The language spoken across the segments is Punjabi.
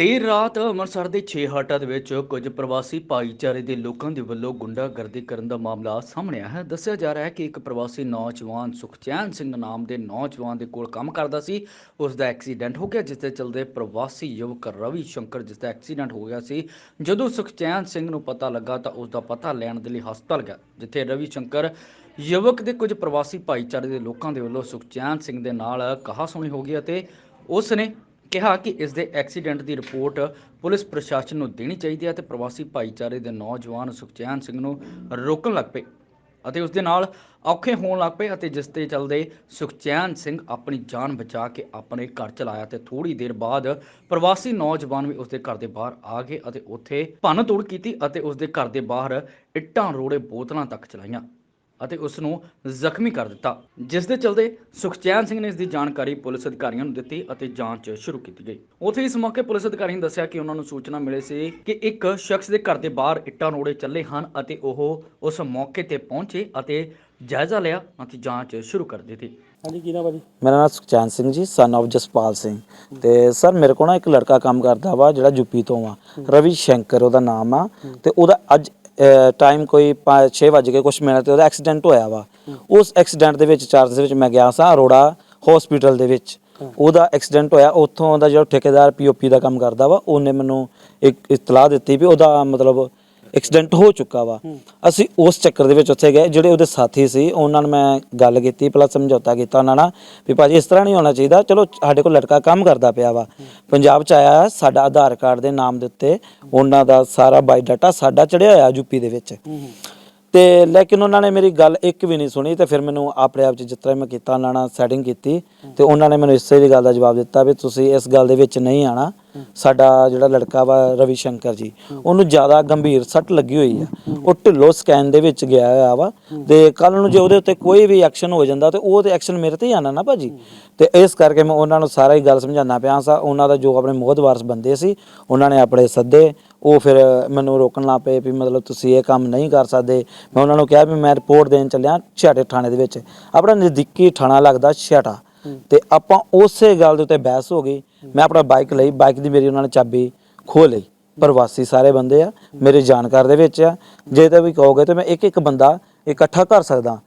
ਦੇਰ ਰਾਤ ਅੰਮ੍ਰਿਤਸਰ ਦੇ ਛੇ ਹਾਟਾ ਦੇ ਵਿੱਚ ਕੁਝ ਪ੍ਰਵਾਸੀ ਭਾਈਚਾਰੇ ਦੇ ਲੋਕਾਂ ਦੇ ਵੱਲੋਂ ਗੁੰਡਾਗਰਦੀ ਕਰਨ ਦਾ ਮਾਮਲਾ ਸਾਹਮਣੇ ਆਇਆ ਹੈ। ਦੱਸਿਆ ਜਾ ਰਿਹਾ ਹੈ ਕਿ ਇੱਕ ਪ੍ਰਵਾਸੀ ਨੌਜਵਾਨ ਸੁਖਚੈਨ ਸਿੰਘ ਨਾਮ ਦੇ ਨੌਜਵਾਨ ਦੇ ਕੋਲ ਕੰਮ ਕਰਦਾ ਸੀ। ਉਸ ਦਾ ਐਕਸੀਡੈਂਟ ਹੋ ਗਿਆ, ਜਿਸ ਦੇ ਚਲਦੇ ਪ੍ਰਵਾਸੀ ਯੁਵਕ ਰਵੀ ਸ਼ੰਕਰ, ਜਿਸ ਦਾ ਐਕਸੀਡੈਂਟ ਹੋ ਗਿਆ ਸੀ। ਜਦੋਂ ਸੁਖਚੈਨ ਸਿੰਘ ਨੂੰ ਪਤਾ ਲੱਗਾ ਤਾਂ ਉਸ ਦਾ ਪਤਾ ਲੈਣ ਦੇ ਲਈ ਹਸਪਤਾਲ ਗਿਆ, ਜਿੱਥੇ ਰਵੀ ਸ਼ੰਕਰ ਯੁਵਕ ਦੇ ਕੁਝ ਪ੍ਰਵਾਸੀ ਭਾਈਚਾਰੇ ਦੇ ਲੋਕਾਂ ਦੇ ਵੱਲੋਂ ਸੁਖਚੈਨ ਸਿੰਘ ਦੇ ਨਾਲ ਕਹਾ ਸੁਣੀ ਹੋ ਗਈ ਅਤੇ ਉਸ ਨੇ ਕਿਹਾ ਕਿ ਇਸ ਦੇ ਐਕਸੀਡੈਂਟ ਦੀ ਰਿਪੋਰਟ ਪੁਲਿਸ ਪ੍ਰਸ਼ਾਸਨ ਨੂੰ ਦੇਣੀ ਚਾਹੀਦੀ ਹੈ ਤੇ ਪ੍ਰਵਾਸੀ ਭਾਈਚਾਰੇ ਦੇ ਨੌਜਵਾਨ ਸੁਖਚੈਨ ਸਿੰਘ ਨੂੰ ਰੋਕਣ ਲੱਗ ਪਏ ਅਤੇ ਉਸ ਦੇ ਨਾਲ ਔਖੇ ਹੋਣ ਲੱਗ ਪਏ ਅਤੇ ਜਿਸ ਤੇ ਚਲਦੇ ਸੁਖਚੈਨ ਸਿੰਘ ਆਪਣੀ ਜਾਨ ਬਚਾ ਕੇ ਆਪਣੇ ਘਰ ਚਲਾਇਆ ਤੇ ਥੋੜੀ ਦੇਰ ਬਾਅਦ ਪ੍ਰਵਾਸੀ ਨੌਜਵਾਨ ਵੀ ਉਸ ਦੇ ਘਰ ਦੇ ਬਾਹਰ ਆ ਗਏ ਅਤੇ ਉੱਥੇ ਭੰਨ ਤੋੜ ਕੀਤੀ ਅਤੇ ਉਸ ਦੇ ਘਰ ਦੇ ਬਾਹਰ ਇੱਟਾਂ ਰੋੜੇ ਬੋਤਲਾਂ ਤੱਕ ਚਲਾਈਆਂ। ਅਤੇ ਉਸ ਨੂੰ ਜ਼ਖਮੀ ਕਰ ਦਿੱਤਾ ਜਿਸ ਦੇ ਚਲਦੇ ਸੁਖਚੈਨ ਸਿੰਘ ਨੇ ਇਸ ਦੀ ਜਾਣਕਾਰੀ ਪੁਲਿਸ ਅਧਿਕਾਰੀਆਂ ਨੂੰ ਦਿੱਤੀ ਅਤੇ ਜਾਂਚ ਸ਼ੁਰੂ ਕੀਤੀ ਗਈ। ਉੱਥੇ ਇਸ ਮੌਕੇ ਪੁਲਿਸ ਅਧਿਕਾਰੀ ਨੇ ਦੱਸਿਆ ਕਿ ਉਹਨਾਂ ਨੂੰ ਸੂਚਨਾ ਮਿਲੀ ਸੀ ਕਿ ਇੱਕ ਸ਼ਖਸ ਦੇ ਘਰ ਦੇ ਬਾਹਰ ਇੱਟਾਂ ਰੋੜੇ ਚੱਲੇ ਹਨ ਅਤੇ ਉਹ ਉਸ ਮੌਕੇ ਤੇ ਪਹੁੰਚੇ ਅਤੇ ਜਾਇਜ਼ਾ ਲਿਆ ਅਤੇ ਜਾਂਚ ਸ਼ੁਰੂ ਕਰ ਦਿੱਤੀ। ਹਾਂਜੀ ਕੀ ਨਾਮ ਭਾਜੀ ਮੇਰਾ ਨਾਮ ਸੁਖਚੈਨ ਸਿੰਘ ਜੀ ਸਨ of ਜਸਪਾਲ ਸਿੰਘ। ਤੇ ਸਰ ਮੇਰੇ ਕੋਲ ਨਾ ਇੱਕ ਲੜਕਾ ਕੰਮ ਕਰਦਾ ਵਾ ਜਿਹੜਾ ਯੂਪੀ ਤੋਂ ਆ। ਰਵੀ ਸ਼ੰਕਰ ਉਹਦਾ ਨਾਮ ਆ। ਤੇ ਉਹਦਾ ਅੱਜ ਟਾਈਮ ਕੋਈ 6 ਵਜੇ ਕੇ ਕੁਝ ਮਿੰਟ ਤੇ ਉਹਦਾ ਐਕਸੀਡੈਂਟ ਹੋਇਆ ਵਾ। ਉਸ ਐਕਸੀਡੈਂਟ ਦੇ ਵਿੱਚ ਚਾਰਜ ਦੇ ਵਿੱਚ ਮੈਂ ਗਿਆ ਸਾਂ ਅਰੋੜਾ ਹਸਪੀਟਲ ਦੇ ਵਿੱਚ। ਉਹਦਾ ਐਕਸੀਡੈਂਟ ਹੋਇਆ ਉੱਥੋਂ ਦਾ ਜਿਹੜਾ ਠੇਕੇਦਾਰ ਪੀਓਪੀ ਦਾ ਕੰਮ ਕਰਦਾ ਵਾ ਉਹਨੇ ਮੈਨੂੰ ਇੱਕ ਇਤਲਾਹ ਦਿੱਤੀ ਵੀ ਉਹਦਾ ਮਤਲਬ ਐਕਸੀਡੈਂਟ ਹੋ ਚੁੱਕਾ ਵਾ। ਅਸੀਂ ਉਸ ਚੱਕਰ ਦੇ ਵਿੱਚ ਉੱਥੇ ਗਏ ਜਿਹੜੇ ਉਹਦੇ ਸਾਥੀ ਸੀ ਉਹਨਾਂ ਨਾਲ ਮੈਂ ਗੱਲ ਕੀਤੀ ਪਲੱਸ ਸਮਝੌਤਾ ਕੀਤਾ ਉਹਨਾਂ ਨਾਲ ਵੀ ਭਾਜੀ ਇਸ ਤਰ੍ਹਾਂ ਨਹੀਂ ਹੋਣਾ ਚਾਹੀਦਾ ਚਲੋ ਸਾਡੇ ਕੋਲ ਲੜਕਾ ਕੰਮ ਕਰਦਾ ਪਿਆ ਵਾ। ਪੰਜਾਬ ਚ ਆਇਆ ਸਾਡਾ ਆਧਾਰ ਕਾਰਡ ਦੇ ਨਾਮ ਦੇ ਉੱਤੇ ਉਹਨਾਂ ਦਾ ਸਾਰਾ ਬਾਇਓਡਾਟਾ ਸਾਡਾ ਚੜਿਆ ਹੋਇਆ ਯੂਪੀ ਦੇ ਵਿੱਚ। ਤੇ ਲੇਕਿਨ ਉਹਨਾਂ ਨੇ ਮੇਰੀ ਗੱਲ ਇੱਕ ਵੀ ਨਹੀਂ ਸੁਣੀ ਤੇ ਫਿਰ ਮੈਨੂੰ ਆਪਣੇ ਆਪ ਚ ਤਰ੍ਹਾਂ ਮੈਂ ਕੀਤਾ ਉਹਨਾਂ ਨਾਲ ਸੈਟਿੰਗ ਕੀਤੀ ਤੇ ਉਹਨਾਂ ਨੇ ਮੈਨੂੰ ਇਸੇ ਦੀ ਗੱਲ ਦਾ ਜਵਾਬ ਦਿੱਤਾ ਵੀ ਤੁਸੀਂ ਇਸ ਗੱਲ ਦੇ ਵਿੱਚ ਨਹੀਂ ਆਣਾ ਸਾਡਾ ਜਿਹੜਾ ਲੜਕਾ ਵਾ ਰਵੀ ਸ਼ੰਕਰ ਜੀ, ਉਹਨੂੰ ਜ਼ਿਆਦਾ ਗੰਭੀਰ ਸੱਟ ਲੱਗੀ ਹੋਈ ਆ। ਉਹ ਢਿੱਲੋ ਸਕੈਨ ਦੇ ਵਿੱਚ ਗਿਆ ਹੋਇਆ ਵਾ ਤੇ ਕੱਲ ਨੂੰ ਜੇ ਉਹਦੇ ਉੱਤੇ ਕੋਈ ਵੀ ਐਕਸ਼ਨ ਹੋ ਜਾਂਦਾ ਤੇ ਉਹ ਤੇ ਐਕਸ਼ਨ ਮੇਰੇ ਤੇ ਹੀ ਆਣਾ ਨਾ ਭਾਜੀ। ਤੇ ਇਸ ਕਰਕੇ ਮੈਂ ਉਹਨਾਂ ਨੂੰ ਸਾਰਾ ਹੀ ਗੱਲ ਸਮਝਾਉਣਾ ਪਿਆ ਸਾ। ਉਹਨਾਂ ਦਾ ਜੋ ਆਪਣੇ ਮੋਹਦਵਾਰਸ ਬੰਦੇ ਸੀ, ਉਹਨਾਂ ਨੇ ਆਪਣੇ ਸੱਦੇ, ਉਹ ਫਿਰ ਮੈਨੂੰ ਰੋਕਣ ਲੱਗ ਪਏ ਵੀ ਮਤਲਬ ਤੁਸੀਂ ਇਹ ਕੰਮ ਨਹੀਂ ਕਰ ਸਕਦੇ। ਮੈਂ ਉਹਨਾਂ ਨੂੰ ਕਿਹਾ ਵੀ ਮੈਂ ਰਿਪੋਰਟ ਦੇਣ ਚੱਲਿਆ ਛਿਆਟੇ ਥਾਣੇ ਦੇ ਵਿੱਚ। ਆਪਣਾ ਨਜ਼ਦੀਕੀ ਥਾਣਾ ਲੱਗਦਾ ਛਿਆਟਾ ਤੇ ਆਪਾਂ ਉਸੇ ਗੱਲ ਦੇ ਉੱਤੇ ਬਹਿਸ ਹੋ ਗਈ ਮੈਂ ਆਪਣਾ ਬਾਈਕ ਲਈ ਬਾਈਕ ਦੀ ਮੇਰੀ ਉਹਨਾਂ ਨੇ ਚਾਬੀ ਖੋਹ ਲਈ। ਪ੍ਰਵਾਸੀ ਸਾਰੇ ਬੰਦੇ ਆ, ਮੇਰੇ ਜਾਣਕਾਰ ਦੇ ਵਿੱਚ ਆ। ਜੇ ਤਾਂ ਵੀ ਕਹੋਗੇ ਤੇ ਮੈਂ ਇੱਕ ਇੱਕ ਬੰਦਾ ਇਕੱਠਾ ਕਰ ਸਕਦਾ।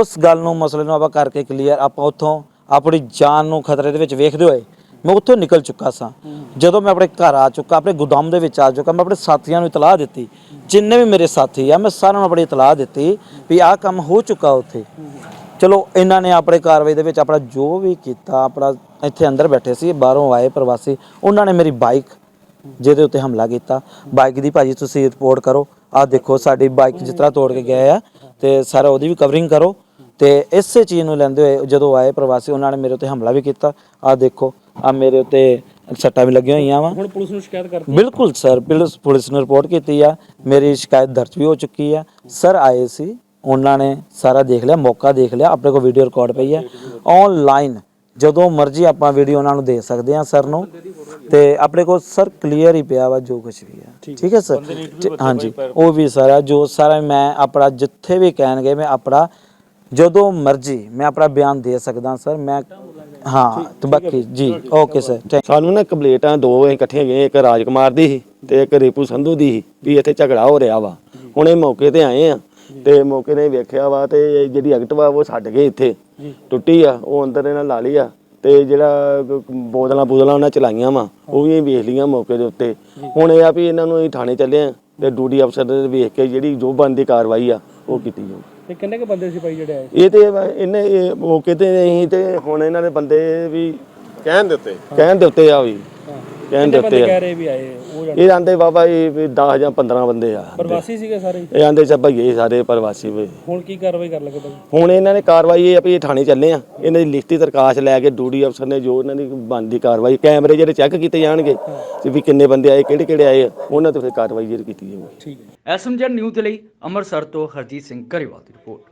ਉਸ ਗੱਲ ਨੂੰ, ਮਸਲੇ ਨੂੰ ਆਪਾਂ ਕਰਕੇ ਕਲੀਅਰ ਆਪਾਂ ਉੱਥੋਂ ਆਪਣੀ ਜਾਨ ਨੂੰ ਖਤਰੇ ਦੇ ਵਿੱਚ ਵੇਖਦੇ ਹੋਏ ਮੈਂ ਉੱਥੋਂ ਨਿਕਲ ਚੁੱਕਾ ਸਾਂ। ਜਦੋਂ ਮੈਂ ਆਪਣੇ ਘਰ ਆ ਚੁੱਕਾ, ਆਪਣੇ ਗੋਦਾਮ ਦੇ ਵਿੱਚ ਆ ਚੁੱਕਾ, ਮੈਂ ਆਪਣੇ ਸਾਥੀਆਂ ਨੂੰ ਇਤਲਾਹ ਦਿੱਤੀ। ਜਿੰਨੇ ਵੀ ਮੇਰੇ ਸਾਥੀ ਆ, ਮੈਂ ਸਾਰਿਆਂ ਨੂੰ ਆਪਣੀ ਇਤਲਾਹ ਦਿੱਤੀ ਵੀ ਆਹ ਕੰਮ ਹੋ ਚੁੱਕਾ ਉੱਥੇ। ਚਲੋ ਇਹਨਾਂ ਨੇ ਆਪਣੇ ਕਾਰਵਾਈ ਦੇ ਵਿੱਚ ਆਪਣਾ ਜੋ ਵੀ ਕੀਤਾ ਆਪਣਾ ਇੱਥੇ ਅੰਦਰ ਬੈਠੇ ਸੀ ਬਾਹਰੋਂ ਆਏ ਪ੍ਰਵਾਸੀ ਉਹਨਾਂ ਨੇ ਮੇਰੀ ਬਾਈਕ ਜਿਹਦੇ ਉੱਤੇ ਹਮਲਾ ਕੀਤਾ। ਬਾਈਕ ਦੀ ਭਾਜੀ ਤੁਸੀਂ ਰਿਪੋਰਟ ਕਰੋ। ਆਹ ਦੇਖੋ ਸਾਡੀ ਬਾਈਕ ਜਿਸ ਤਰ੍ਹਾਂ ਤੋੜ ਕੇ ਗਏ ਆ ਤੇ ਸਾਰਾ ਉਹਦੀ ਵੀ ਕਵਰਿੰਗ ਕਰੋ। ਤੇ ਇਸੇ ਚੀਜ਼ ਨੂੰ ਲੈਂਦੇ ਹੋਏ ਜਦੋਂ ਆਏ ਪ੍ਰਵਾਸੀ ਉਹਨਾਂ ਨੇ ਮੇਰੇ ਉੱਤੇ ਹਮਲਾ ਵੀ ਕੀਤਾ। ਆਹ ਦੇਖੋ ਆ ਮੇਰੇ ਉੱਤੇ ਸੱਟਾਂ ਵੀ ਲੱਗੀਆਂ ਹੋਈਆਂ ਵਾ। ਹੁਣ ਪੁਲਿਸ ਨੂੰ ਸ਼ਿਕਾਇਤ ਕਰ ਬਿਲਕੁਲ ਸਰ ਪੁਲਿਸ ਪੁਲਿਸ ਨੂੰ ਰਿਪੋਰਟ ਕੀਤੀ ਆ। ਮੇਰੀ ਸ਼ਿਕਾਇਤ ਦਰਜ ਵੀ ਹੋ ਚੁੱਕੀ ਆ। ਸਰ ਆਏ ਸੀ। ਉਹਨਾਂ ਨੇ ਸਾਰਾ ਦੇਖ ਲਿਆ ਮੌਕਾ ਦੇਖ ਲਿਆ ਆਪਣੇ ਕੋਲ ਵੀਡੀਓ ਰਿਕਾਰਡ ਪਈ ਆ ਆਨਲਾਈਨ ਜਦੋਂ ਮਰਜ਼ੀ ਆਪਾਂ ਵੀਡੀਓ ਉਹਨਾਂ ਨੂੰ ਦੇ ਸਕਦੇ ਆ ਸਰ ਨੂੰ। ਤੇ ਆਪਣੇ ਕੋਲ ਸਰ ਕਲੀਅਰ ਹੀ ਪਿਆ ਵਾ ਜੋ ਕੁਝ ਵੀ ਆ ਠੀਕ ਹੈ। ਸਰ ਹਾਂਜੀ ਉਹ ਵੀ ਸਾਰਾ ਜੋ ਸਾਰਾ ਮੈਂ ਆਪਣਾ ਜਿੱਥੇ ਵੀ ਕਹਿਣਗੇ ਮੈਂ ਆਪਣਾ ਜਦੋਂ ਮਰਜ਼ੀ ਮੈਂ ਆਪਣਾ ਬਿਆਨ ਦੇ ਸਕਦਾ ਸਰ ਮੈਂ ਹਾਂ ਤੇ ਬਾਕੀ ਜੀ ਓਕੇ ਸਰ ਸਾਨੂੰ ਨਾ ਕੰਪਲੇਂਟਾਂ ਦੋ ਇਕੱਠੀਆਂ ਗਏ ਇੱਕ ਰਾਜਕੁਮਾਰ ਦੀ ਸੀ ਤੇ ਇੱਕ ਰੀਪੂ ਸੰਧੂ ਦੀ ਸੀ ਵੀ ਇੱਥੇ ਝਗੜਾ ਹੋ ਰਿਹਾ ਵਾ। ਹੁਣ ਇਹ ਮੌਕੇ ਤੇ ਆਏ ਆ। ਤੇ ਮੌਕੇ ਤੇ ਵੇਖਿਆ ਵਾ ਤੇ ਜਿਹੜੀ ਐਕਟਿਵਾ ਉਹ ਛੱਡ ਗਏ ਇੱਥੇ। ਟੁੱਟੀ ਆ ਉਹ ਅੰਦਰ ਇਹਨਾਂ ਲਾ ਲਈ ਆ ਤੇ ਜਿਹੜਾ ਬੋਤਲਾਂ ਬੋਤਲਾਂ ਉਹਨਾਂ ਚਲਾਈਆਂ ਵਾ ਉਹ ਵੀ ਵੇਖ ਲਈਆਂ ਮੌਕੇ ਦੇ ਉੱਤੇ। ਹੁਣ ਇਹ ਆ ਵੀ ਇਹਨਾਂ ਨੂੰ ਅਸੀਂ ਥਾਣੇ ਚੱਲੇ ਆ ਤੇ ਡਿਊਟੀ ਅਫਸਰ ਨੇ ਵੇਖ ਕੇ ਜਿਹੜੀ ਜੋ ਬਣਦੀ ਕਾਰਵਾਈ ਆ ਉਹ ਕੀਤੀ ਜਾਊ। ਤੇ ਕਿੰਨੇ ਕ ਬੰਦੇ ਸੀ ਭਾਈ ਜਿਹੜੇ ਆਏ ਇਹ ਤੇ ਇਹਨੇ ਇਹ ਮੌਕੇ ਤੇ ਅਸੀਂ ਤੇ ਹੁਣ ਇਹਨਾਂ ਦੇ ਬੰਦੇ ਵੀ ਕਹਿਣ ਦੇ ਉੱਤੇ ਕਹਿਣ ਦੇ ਉੱਤੇ ਆ ਵੀ। ਕਹਿਣ ਦੇ ਉੱਤੇ ਆ। ਕਹਿ ਰਹੇ ਵੀ ਆਏ ਉਹ ਜਾਣ- ਇਹ ਆਂਦੇ ਬਾਬਾ ਜੀ ਵੀ 10 ਜਾਂ 15 ਬੰਦੇ ਆ। ਪ੍ਰਵਾਸੀ ਸੀਗੇ ਸਾਰੇ? ਹੀ? ਇਹ ਆਂਦੇ ਚ ਭਈਏ ਸਾਰੇ ਪ੍ਰਵਾਸੀ ਵੀ। ਹੁਣ ਕੀ ਕਾਰਵਾਈ ਕਰ ਲੱਗੇ ਭਾਈ? ਹੁਣ ਇਹਨਾਂ ਨੇ ਕਾਰਵਾਈ ਇਹ ਆ ਵੀ ਇਹ ਥਾਣੇ ਚੱਲੇ ਆ। ਇਹਨਾਂ ਦੀ ਲਿਖਤੀ ਦਰਖਾਸਤ ਲੈ ਕੇ ਡਿਊਟੀ ਅਫਸਰ ਨੇ ਜੋ ਇਹਨਾਂ ਦੀ ਬਣਦੀ ਕਾਰਵਾਈ ਕੈਮਰੇ ਜਿਹੜੇ ਚੈੱਕ ਕੀਤੇ ਜਾਣਗੇ ਤੇ ਵੀ ਕਿੰਨੇ ਬੰਦੇ ਆਏ ਕਿਹੜੇ ਕਿਹੜੇ ਆਏ ਆ, ਉਹਨਾਂ ਤੇ ਫਿਰ ਕਾਰਵਾਈ ਜਿਹੜੀ ਕੀਤੀ ਜਾਊਗੀ। ਠੀਕ ਹੈ। ਐਸਐਮਜੈਡ ਨਿਊਜ਼ ਦੇ ਲਈ ਅੰਮ੍ਰਿਤਸਰ ਤੋਂ ਹਰਜੀਤ ਸਿੰਘ ਘਰੇਵਾਲ ਦੀ ਰਿਪੋਰਟ।